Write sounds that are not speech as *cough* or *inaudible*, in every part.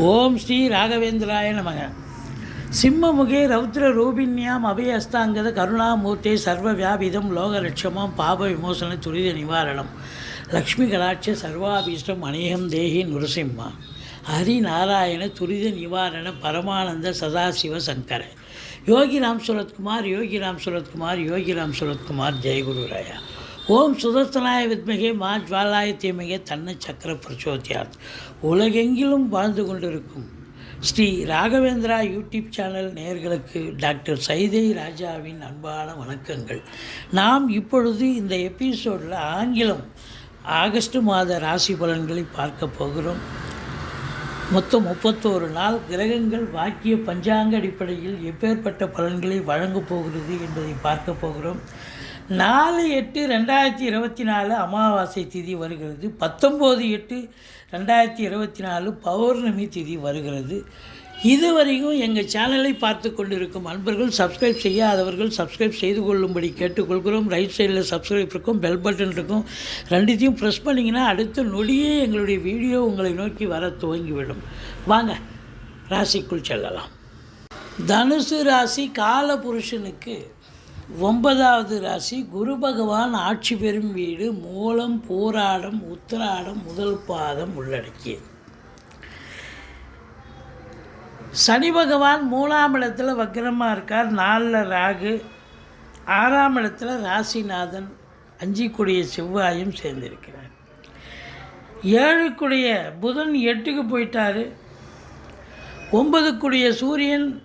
ஓம் ஸ்ரீ ராகவேந்திராய நமக. சிம்மமுகே ரௌத்ர ரூபின்யாம் அபயஸ்தாங்கத கருணாமூர்த்தே சர்வ வியாபிதம் லோகலட்சமம் பாப விமோசன துரித நிவாரணம். லக்ஷ்மி கடாட்ச சர்வாபீஷ்டம் அநேகம் தேகி நுரசிம்மா. ஹரிநாராயண துரித நிவாரண பரமானந்த சதாசிவ சங்கர. யோகிராம் சுரத்குமார் யோகிராம் சுரத்குமார் யோகிராம் சுரத்குமார் ஜெயகுரு ராயா. ஓம் சுதர்சனாய வித்மகே மா ஜுவாலாய தீமகே தன்ன சக்கர பிரச்சோத்தியாத் உலகெங்கிலும் வாழ்ந்து கொண்டிருக்கும் ஸ்ரீ ராகவேந்திரா யூடியூப் சேனல் நேயர்களுக்கு டாக்டர் சைதை ராஜாவின் அன்பான வணக்கங்கள். நாம் இப்பொழுது இந்த எபிசோடில் ஆங்கிலம் ஆகஸ்ட் மாத ராசி பலன்களை பார்க்க போகிறோம். மொத்தம் முப்பத்தோரு நாள் கிரகங்கள் வாக்கிய பஞ்சாங்க அடிப்படையில் எப்பேற்பட்ட பலன்களை வழங்கப் போகிறது என்பதை பார்க்க போகிறோம். நாலு எட்டு ரெண்டாயிரத்தி இருபத்தி நாலு அமாவாசை திதி வருகிறது. பத்தொம்போது எட்டு ரெண்டாயிரத்தி இருபத்தி நாலு பௌர்ணமி திதி வருகிறது. இதுவரைக்கும் எங்கள் சேனலை பார்த்து கொண்டிருக்கும் அன்பர்கள் சப்ஸ்கிரைப் செய்யாதவர்கள் சப்ஸ்கிரைப் செய்து கொள்ளும்படி கேட்டுக்கொள்கிறோம். ரைட் சைடில் சப்ஸ்கிரைப் இருக்கும் பெல் பட்டன் இருக்கும். ரெண்டுத்தையும் ப்ரெஸ் பண்ணிங்கன்னா அடுத்த நொடியே எங்களுடைய வீடியோ உங்களை நோக்கி வர துவங்கிவிடும். வாங்க ராசிக்குள் செல்லலாம். தனுசு ராசி கால புருஷனுக்கு ஒன்பதாவது ராசி குரு பகவான் ஆட்சி பெறும் வீடு மூலம் போராடம் உத்திராடம் முதல் பாதம் உள்ளடக்கியது. சனி பகவான் மூணாம் இடத்துல வக்கரமாக இருக்கார். நாலில் ராகு ஆறாம் இடத்துல ராசிநாதன் அஞ்சிக்குடிய செவ்வாயும் சேர்ந்திருக்கிறார். ஏழுக்குடைய புதன் எட்டுக்கு போயிட்டார். ஒன்பதுக்குடைய சூரியன்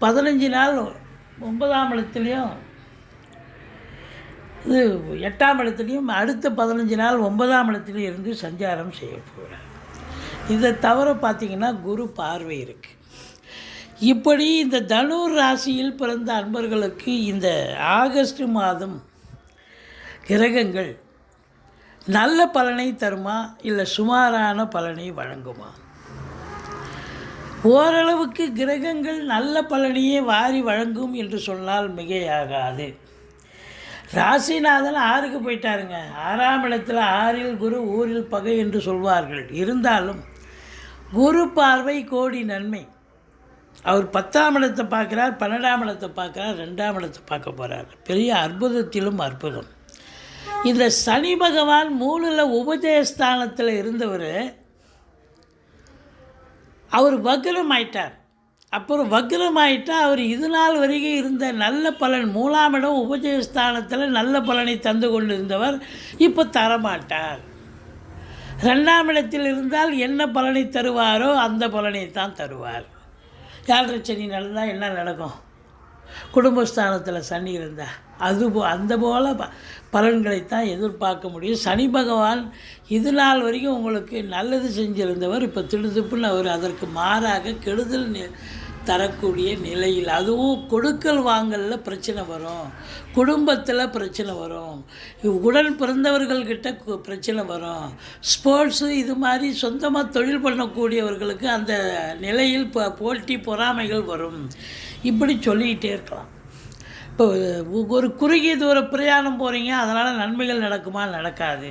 பதினஞ்சு நாள் ஒன்பதாம் இடத்துலையும் இது எட்டாம் இடத்துலையும் அடுத்த பதினஞ்சு நாள் ஒன்பதாம் இடத்துலையும் இருந்து சஞ்சாரம் செய்ய போகிறார் இதை தவிர பார்த்திங்கன்னா குரு பார்வை இருக்குது இப்படி இந்த தனுர் ராசியில் பிறந்த அன்பர்களுக்கு இந்த ஆகஸ்ட் மாதம் கிரகங்கள் நல்ல பலனை தருமா? இல்லை சுமாரான பலனை வழங்குமா? ஓரளவுக்கு கிரகங்கள் நல்ல பலனையே வாரி வழங்கும் என்று சொன்னால் மிகையாகாது. ராசிநாதன் ஆறுக்கு போயிட்டாருங்க. ஆறாம் இடத்தில் ஆறில் குரு ஊரில் பகை என்று சொல்வார்கள். இருந்தாலும் குரு பார்வை கோடி நன்மை. அவர் பத்தாம் இடத்தை பார்க்குறார் பன்னெண்டாம் இடத்தை பார்க்குறார் ரெண்டாம் இடத்தை பார்க்க போகிறார் பெரிய அற்புதத்திலும் அற்புதம். இந்த சனி பகவான் மூணில் உபதேஸ்தானத்தில் இருந்தவர் அவர் வக்ரம் ஆயிட்டார் அப்புறம் வக்ரம் ஆயிட்டால் அவர் இது நாள் வரைக்கும் இருந்த நல்ல பலன் மூலாமிடம் உபஜயஸ்தானத்தில் நல்ல பலனை தந்து கொண்டிருந்தவர் இப்போ தரமாட்டார். ரெண்டாம் இடத்தில் இருந்தால் என்ன பலனை தருவாரோ அந்த பலனை தான் தருவார். யாழ்ரை சனி நடந்தால் என்ன நடக்கும்? குடும்பஸ்தானத்தில் சனி இருந்தால் அது அந்த போல் ப பலன்களைத்தான் எதிர்பார்க்க முடியும். சனி பகவான் இது நாள் வரைக்கும் உங்களுக்கு நல்லது செஞ்சிருந்தவர். இப்போ திடுதுப்புன்னு அவர் அதற்கு மாறாக கெடுதல் தரக்கூடிய நிலையில் அதுவும் கொடுக்கல் வாங்கலில் பிரச்சனை வரும். குடும்பத்தில் பிரச்சனை வரும். உடன் பிறந்தவர்கள்கிட்ட கு- பிரச்சனை வரும். ஸ்போர்ட்ஸு இது மாதிரி சொந்தமாக தொழில் பண்ணக்கூடியவர்களுக்கு அந்த நிலையில் ப போட்டி பொறாமைகள் வரும். இப்படி சொல்லிக்கிட்டே இருக்கலாம். இப்போ ஒரு குறுகிய தூர பிரயாணம் போகிறீங்க அதனால் நன்மைகள் நடக்குமா? நடக்காது.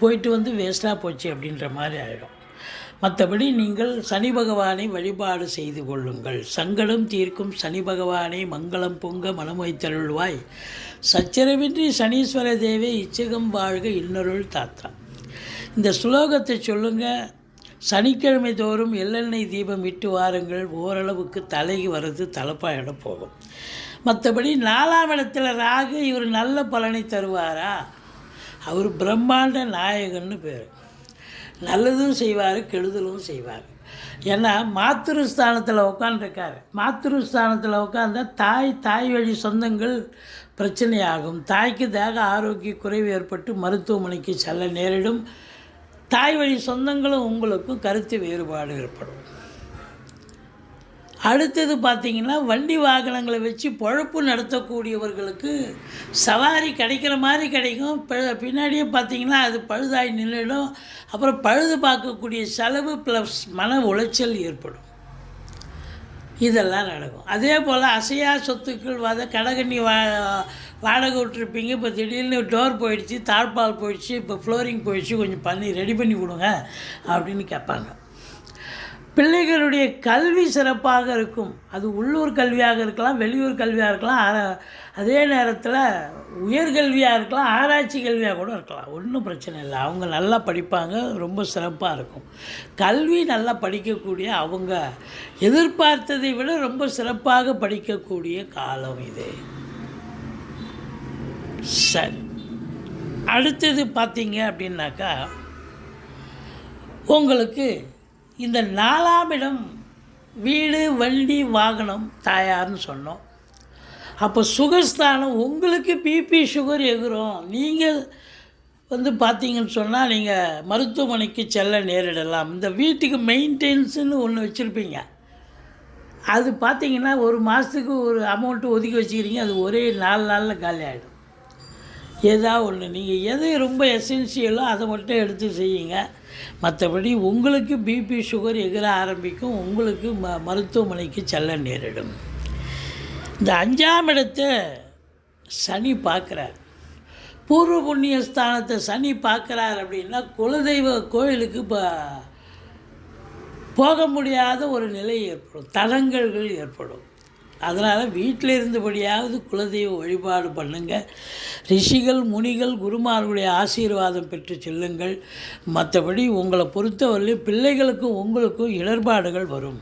போயிட்டு வந்து வேஸ்ட்டாக போச்சு அப்படின்ற மாதிரி ஆகிடும் மற்றபடி நீங்கள் சனி பகவானை வழிபாடு செய்து கொள்ளுங்கள். சங்கடம் தீர்க்கும் சனி பகவானை மங்களம் பொங்க மனமொய்த்தருள்வாய் சச்சரவின்றி சனீஸ்வர தேவே இச்சகம் வாழ்க இன்னொருள் தாத்தா இந்த ஸ்லோகத்தை சொல்லுங்கள் சனிக்கிழமை தோறும் எள்ளெண்ணெய் தீபம் விட்டு வாருங்கள். ஓரளவுக்கு தலைக்கு வர்றது தலைப்பாயிட போகும். மற்றபடி நாலாம் இடத்துல ராகு இவர் நல்ல பலனை தருவாரா? அவர் பிரம்மாண்ட நாயகன்னு பேர். நல்லதும் செய்வார் கெடுதலும் செய்வார். ஏன்னா மாத்திருஸ்தானத்தில் உட்காந்துருக்காரு மாத்திருஸ்தானத்தில் உட்காந்தா தாய் தாய் வழி சொந்தங்கள் பிரச்சனையாகும். தாய்க்கு தேக ஆரோக்கிய குறைவு ஏற்பட்டு மருத்துவமனைக்கு செல்ல நேரிடும். தாய் வழி சொந்தங்களும் உங்களுக்கும் கருத்து வேறுபாடு ஏற்படும். அடுத்தது பார்த்தீங்கன்னா வண்டி வாகனங்களை வச்சு பொழப்பு நடத்தக்கூடியவர்களுக்கு சவாரி கிடைக்கிற மாதிரி கிடைக்கும். பின்னாடியே பார்த்தீங்கன்னா அது பழுதாகி நின்றுடும். அப்புறம் பழுது பார்க்கக்கூடிய செலவு ப்ளஸ் மன உளைச்சல் ஏற்படும். இதெல்லாம் நடக்கும். அதே போல் அசையா சொத்துக்கள் வாத கடகண்ணி வா வாடகை விட்டுருப்பீங்க. இப்போ திடீர்னு டோர் போயிடுச்சு தாழ்பால் போயிடுச்சு இப்போ ஃப்ளோரிங் போயிடுச்சு கொஞ்சம் பண்ணி ரெடி பண்ணி கொடுங்க அப்படின்னு கேட்பாங்க. பிள்ளைகளுடைய கல்வி சிறப்பாக இருக்கும். அது உள்ளூர் கல்வியாக இருக்கலாம் வெளியூர் கல்வியாக இருக்கலாம் அதே நேரத்தில் உயர்கல்வியாக இருக்கலாம் ஆராய்ச்சி கல்வியாக கூட இருக்கலாம். ஒன்றும் பிரச்சனை இல்லை. அவங்க நல்லா படிப்பாங்க ரொம்ப சிறப்பாக இருக்கும். கல்வி நல்லா படிக்கக்கூடிய அவங்க எதிர்பார்த்ததை விட ரொம்ப சிறப்பாக படிக்கக்கூடிய காலம் இது. சரி. அடுத்தது பார்த்தீங்க அப்படின்னாக்கா உங்களுக்கு இந்த நாலாம் இடம் வீடு வண்டி வாகனம் தாயார்னு சொன்னோம். அப்போ சுகஸ்தானம் உங்களுக்கு பிபி சுகர் எகுரும் நீங்கள் வந்து பார்த்தீங்கன்னு சொன்னால் நீங்கள் மருத்துவமனைக்கு செல்ல நேரிடலாம். இந்த வீட்டுக்கு மெயின்டெனன்ஸுன்னு ஒன்று வச்சுருப்பீங்க. அது பார்த்தீங்கன்னா ஒரு மாதத்துக்கு ஒரு அமௌண்ட்டு ஒதுக்கி வச்சுக்கிறீங்க. அது ஒரே நாலு நாளில் காலி ஆகிடும் ஏதா ஒன்று நீங்கள் எது ரொம்ப எசென்சியலோ அதை மட்டும் எடுத்து செய்யுங்க. மற்றபடி உங்களுக்கு பிபி சுகர் எகிற ஆரம்பிக்கும். உங்களுக்கு ம மருத்துவமனைக்கு செல்ல நேரிடும். இந்த அஞ்சாம் இடத்தை சனி பார்க்குறார். பூர்வ புண்ணிய ஸ்தானத்தை சனி பார்க்குறார் அப்படின்னா குலதெய்வ கோயிலுக்கு இப்போ போக முடியாத ஒரு நிலை ஏற்படும். தடங்கல்கள் ஏற்படும். அதனால் வீட்டில் இருந்தபடியாவது குலதெய்வ வழிபாடு பண்ணுங்கள் ரிஷிகள் முனிகள் குருமார்களுடைய ஆசீர்வாதம் பெற்று செல்லுங்கள். மற்றபடி உங்களை பொறுத்தவரையிலும் பிள்ளைகளுக்கும் உங்களுக்கும் இடர்பாடுகள் வரும்.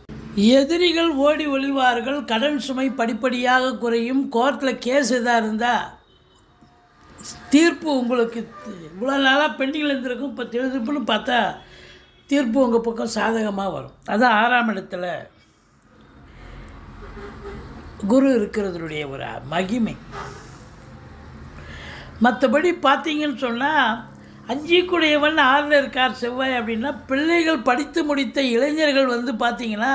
எதிரிகள் ஓடி ஒளிவார்கள் கடன் சுமை படிப்படியாக குறையும் கோர்ட்டில் கேஸ் எதாக இருந்தால் தீர்ப்பு உங்களுக்கு இவ்வளோ நாளாக பெண்டிங்கில் இருந்திருக்கும் இப்போ தீர்ப்புன்னு பார்த்தா தீர்ப்பு உங்கள் பக்கம் சாதகமாக வரும். அதான் ஆறாம் இடத்துல குரு இருக்கிறதுடைய ஒரு மகிமை. மற்றபடி பார்த்தீங்கன்னு சொன்னால் அஞ்சிக்குடையவன் ஆறில் இருக்கார் செவ்வாய் அப்படின்னா பிள்ளைகள் படித்து முடித்த இளைஞர்கள் வந்து பார்த்தீங்கன்னா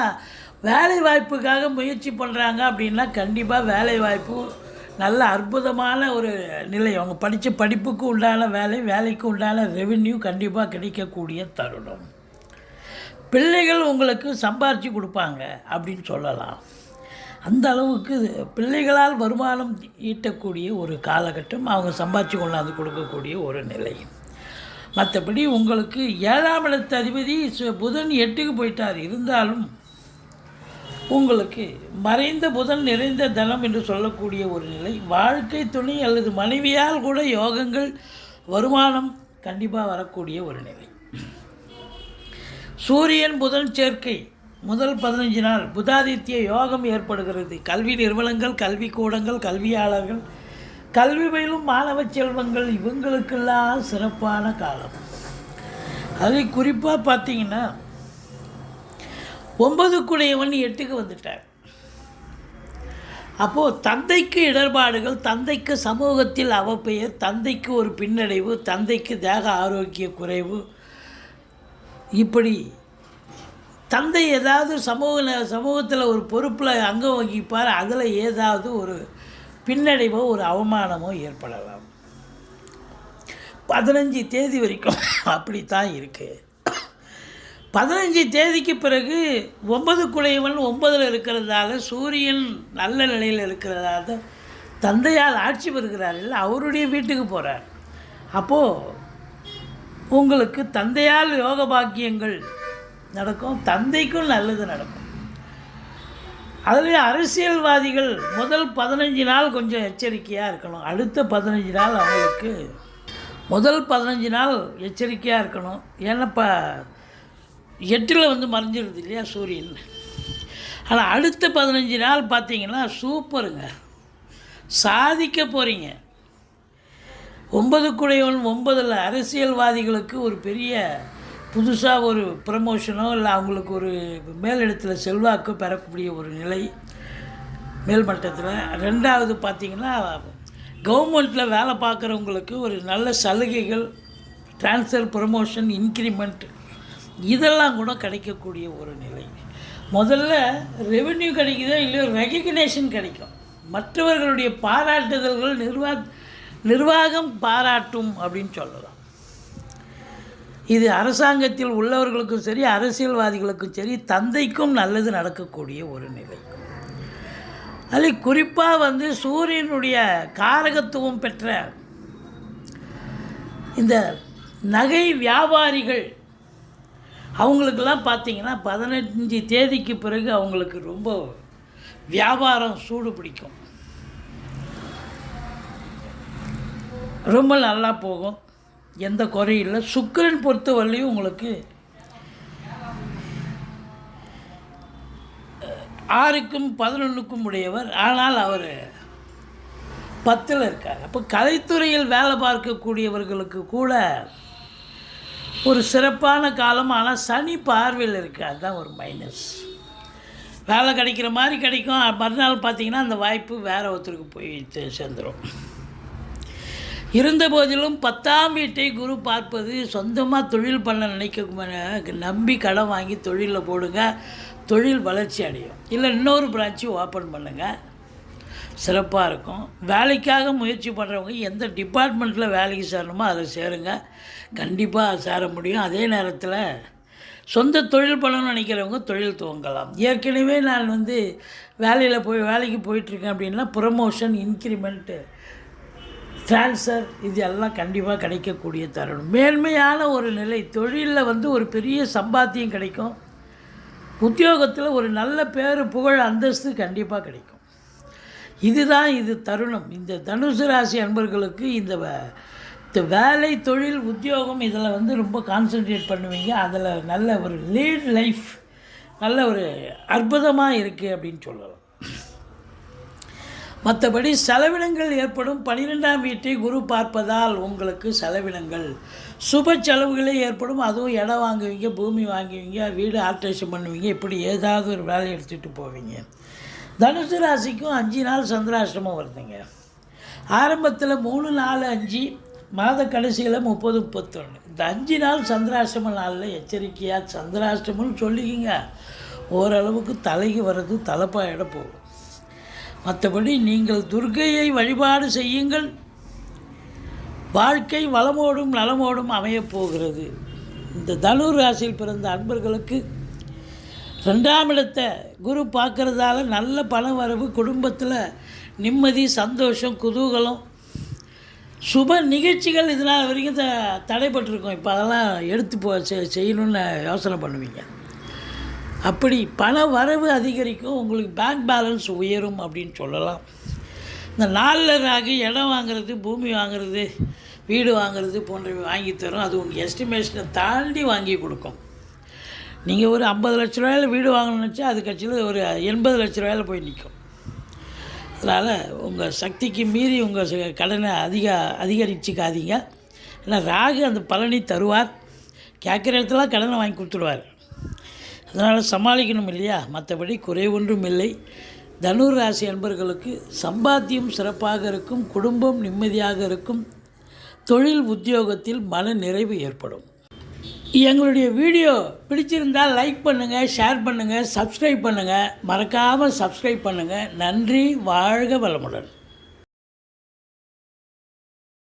வேலை வாய்ப்புக்காக முயற்சி பண்ணுறாங்க அப்படின்னா கண்டிப்பாக வேலை வாய்ப்பு நல்ல அற்புதமான ஒரு நிலை. அவங்க படித்த படிப்புக்கு உண்டான வேலை வேலைக்கு உண்டான ரெவென்யூ கண்டிப்பாக கிடைக்கக்கூடிய தருணம். பிள்ளைகள் உங்களுக்கு சம்பாரித்து கொடுப்பாங்க அப்படின்னு சொல்லலாம். அந்த அளவுக்கு பிள்ளைகளால் வருமானம் ஈட்டக்கூடிய ஒரு காலகட்டம் அவங்க சம்பாதிச்சு கொண்டாந்து கொடுக்கக்கூடிய ஒரு நிலை. மற்றபடி உங்களுக்கு ஏழாம் இடத்து அதிபதி சு- புதன் எட்டுக்கு போயிட்டார். இருந்தாலும் உங்களுக்கு மறைந்த புதன் நிறைந்த தனம் என்று சொல்லக்கூடிய ஒரு நிலை. வாழ்க்கை துணை அல்லது மனைவியால் கூட யோகங்கள் வருமானம் கண்டிப்பாக வரக்கூடிய ஒரு நிலை. சூரியன் புதன் சேர்க்கை. முதல் பதினஞ்சு நாள் புதாதித்ய யோகம் ஏற்படுகிறது. கல்வி நிறுவனங்கள் கல்வி கூடங்கள் கல்வியாளர்கள் கல்வி பயிலும் மாணவ செல்வங்கள் இவங்களுக்கெல்லாம் சிறப்பான காலம். அது குறிப்பாக பார்த்தீங்கன்னா ஒன்பதுக்குடையவன் எட்டுக்கு வந்துட்டார். அப்போது தந்தைக்கு இடர்பாடுகள் தந்தைக்கு சமூகத்தில் அவப்பெயர் தந்தைக்கு ஒரு பின்னடைவு தந்தைக்கு தேக ஆரோக்கிய குறைவு. இப்படி தந்தை ஏதாவது சமூக சமூகத்தில் ஒரு பொறுப்பில் அங்கம் வகிப்பார் அதில் ஏதாவது ஒரு பின்னடைவோ ஒரு அவமானமோ ஏற்படலாம். பதினஞ்சு தேதி வரைக்கும் *laughs* அப்படித்தான் இருக்குது பதினஞ்சு தேதிக்கு பிறகு ஒன்பது குடையவன் ஒன்பதில் இருக்கிறதால சூரியன் நல்ல நிலையில் இருக்கிறதால தந்தையால் ஆட்சி பெறுகிறார். இல்லை அவருடைய வீட்டுக்கு போகிறார் அப்போது உங்களுக்கு தந்தையால் யோக பாக்கியங்கள் நடக்கும் தந்தைக்கும் நல்லது நடக்கும். அதுலேயும் அரசியல்வாதிகள் முதல் பதினஞ்சு நாள் கொஞ்சம் எச்சரிக்கையாக இருக்கணும். அடுத்த பதினஞ்சு நாள் அவங்களுக்கு முதல் பதினஞ்சு நாள் எச்சரிக்கையாக இருக்கணும். ஏன்னாப்பா எட்டில் வந்து மறைஞ்சிருது இல்லையா சூரியன். ஆனால் அடுத்த பதினஞ்சு நாள் பார்த்தீங்கன்னா சூப்பருங்க. சாதிக்க போகிறீங்க ஒன்பது குடையவன் ஒன்பதில் அரசியல்வாதிகளுக்கு ஒரு பெரிய புதுசாக ஒரு ப்ரமோஷனோ இல்லை அவங்களுக்கு ஒரு மேலிடத்தில் செல்வாக்கு பெறக்கூடிய ஒரு நிலை மேல்மட்டத்தில். ரெண்டாவது பார்த்திங்கன்னா கவர்மெண்ட்டில் வேலை பார்க்குறவங்களுக்கு ஒரு நல்ல சலுகைகள் ட்ரான்ஸ்ஃபர் ப்ரமோஷன் இன்க்ரிமெண்ட் இதெல்லாம் கூட கிடைக்கக்கூடிய ஒரு நிலை. முதல்ல ரெவென்யூ கிடைக்குதோ இல்லையோ ரெகக்னேஷன் கிடைக்கும். மற்றவர்களுடைய பாராட்டுதல்கள் நிர்வா நிர்வாகம் பாராட்டும் அப்படின்னு சொல்லலாம். இது அரசாங்கத்தில் உள்ளவர்களுக்கும் சரி அரசியல்வாதிகளுக்கும் சரி தந்தைக்கும் நல்லது நடக்கக்கூடிய ஒரு நிலை. அதில் குறிப்பாக வந்து சூரியனுடைய காரகத்துவம் பெற்ற இந்த நகை வியாபாரிகள் அவங்களுக்கெல்லாம் பார்த்தீங்கன்னா பதினஞ்சு தேதிக்கு பிறகு அவங்களுக்கு ரொம்ப வியாபாரம் சூடு பிடிக்கும். ரொம்ப நல்லா போகும். எந்த குறையும் இல்லை. சுக்கிரன் பொறுத்தவரையும் உங்களுக்கு ஆறுக்கும் பதினொன்றுக்கும் உடையவர். ஆனால் அவர் பத்தில் இருக்கார். அப்போ கலைத்துறையில் வேலை பார்க்கக்கூடியவர்களுக்கு கூட ஒரு சிறப்பான காலம். ஆனால் சனி பார்வையில் இருக்க. அதுதான் ஒரு மைனஸ் வேலை கிடைக்கிற மாதிரி கிடைக்கும். மறுநாள் பார்த்தீங்கன்னா அந்த வாய்ப்பு வேறு ஒருத்தருக்கு போய் சேர்ந்துடும் இருந்தபோதிலும் பத்தாம் வீட்டை குரு பார்ப்பது சொந்தமாக தொழில் பண்ண நினைக்க நம்பி கடன் வாங்கி தொழிலில் போடுங்க. தொழில் வளர்ச்சி அடையும். இல்லை இன்னொரு பிரான்ச்சு ஓப்பன் பண்ணுங்கள் சிறப்பாக இருக்கும். வேலைக்காக முயற்சி பண்ணுறவங்க எந்த டிபார்ட்மெண்ட்டில் வேலைக்கு சேரணுமோ அதில் சேருங்க. கண்டிப்பாக சேர முடியும். அதே நேரத்தில் சொந்த தொழில் பண்ணணும்னு நினைக்கிறவங்க தொழில் துவங்கலாம். ஏற்கனவே நான் வந்து வேலையில் போய் வேலைக்கு போயிட்டுருக்கேன் அப்படின்னா ப்ரமோஷன் இன்க்ரிமெண்ட்டு ட்ரான்ஸ்ஃபர் இது எல்லாம் கண்டிப்பாக கிடைக்கக்கூடிய தருணம். மேன்மையான ஒரு நிலை தொழிலில் வந்து ஒரு பெரிய சம்பாத்தியம் கிடைக்கும். உத்தியோகத்தில் ஒரு நல்ல பேர் புகழ் அந்தஸ்து கண்டிப்பாக கிடைக்கும். இதுதான் இது தருணம். இந்த தனுசு ராசி அன்பர்களுக்கு இந்த இந்த வேலை தொழில் உத்தியோகம் இதில் வந்து ரொம்ப கான்சென்ட்ரேட் பண்ணுவீங்க. அதில் நல்ல ஒரு லீட் லைஃப் நல்ல ஒரு அற்புதமாக இருக்குது அப்படின்னு சொல்லலாம். மற்றபடி செலவினங்கள் ஏற்படும். பன்னிரெண்டாம் வீட்டை குரு பார்ப்பதால் உங்களுக்கு செலவினங்கள். சுப செலவுகளே ஏற்படும். அதுவும் இடம் வாங்குவீங்க பூமி வாங்குவீங்க வீடு ஆல்ட்ரேஷன் பண்ணுவீங்க. இப்படி ஏதாவது ஒரு வேலையை எடுத்துகிட்டு போவீங்க. தனுசு ராசிக்கும் அஞ்சு நாள் சந்திராஷ்டிரமம் வருதுங்க. ஆரம்பத்தில் மூணு நாலு அஞ்சு மாத கடைசியில் முப்பது முப்பத்தொன்று இந்த அஞ்சு நாள் சந்திராஷ்டம நாளில் எச்சரிக்கையாக சந்திராஷ்டிரமம்னு சொல்லிக்கிங்க ஓரளவுக்கு தலைக்கு வர்றது தலைப்பாயிட போகும். மற்றபடி நீங்கள் துர்கையை வழிபாடு செய்யுங்கள். வாழ்க்கை வளமோடும் நலமோடும் அமையப்போகிறது இந்த தனுர் ராசியில் பிறந்த அன்பர்களுக்கு ரெண்டாம் இடத்தை குரு பார்க்குறதால நல்ல பண வரவு குடும்பத்தில் நிம்மதி சந்தோஷம் குதூகலம். சுப நிகழ்ச்சிகள் இதனால் வரைக்கும் த தடைப்பட்டிருக்கோம். இப்போ அதெல்லாம் எடுத்து போ செ- செய்யணும்னு யோசனை பண்ணுவீங்க. அப்படி பண வரவு அதிகரிக்கும் உங்களுக்கு பேங்க் பேலன்ஸ் உயரும் அப்படின்னு சொல்லலாம். இந்த நாளில் ராகு இடம் வாங்குறது பூமி வாங்குறது வீடு வாங்குறது போன்றவை வாங்கி தரும். அது உங்கள் எஸ்டிமேஷனை தாண்டி வாங்கி கொடுக்கும். நீங்கள் ஒரு ஐம்பது லட்ச ரூபாயில் வீடு வாங்கணும்னு நினச்சா அது கட்சியில் ஒரு எண்பது லட்ச ரூபாயில் போய் நிற்கும் அதனால் உங்கள் சக்திக்கு மீறி உங்கள் ச- கடனை அதிக அதிகரிச்சுக்காதீங்க. ஏன்னா ராகு அந்த பலனை தருவார். கேட்குற இடத்துல கடனை வாங்கி கொடுத்துருவார். அதனால் சமாளிக்கணும் இல்லையா? மற்றபடி குறைவொன்றும் இல்லை. தனுர் ராசி அன்பர்களுக்கு சம்பாத்தியம் சிறப்பாக இருக்கும் குடும்பம் நிம்மதியாக இருக்கும் தொழில் உத்தியோகத்தில் மன நிறைவு ஏற்படும். எங்களுடைய வீடியோ பிடிச்சிருந்தால் லைக் பண்ணுங்கள் ஷேர் பண்ணுங்கள் சப்ஸ்கிரைப் பண்ணுங்கள் மறக்காமல் சப்ஸ்கிரைப் பண்ணுங்கள் நன்றி வாழ்க வளமுடன்.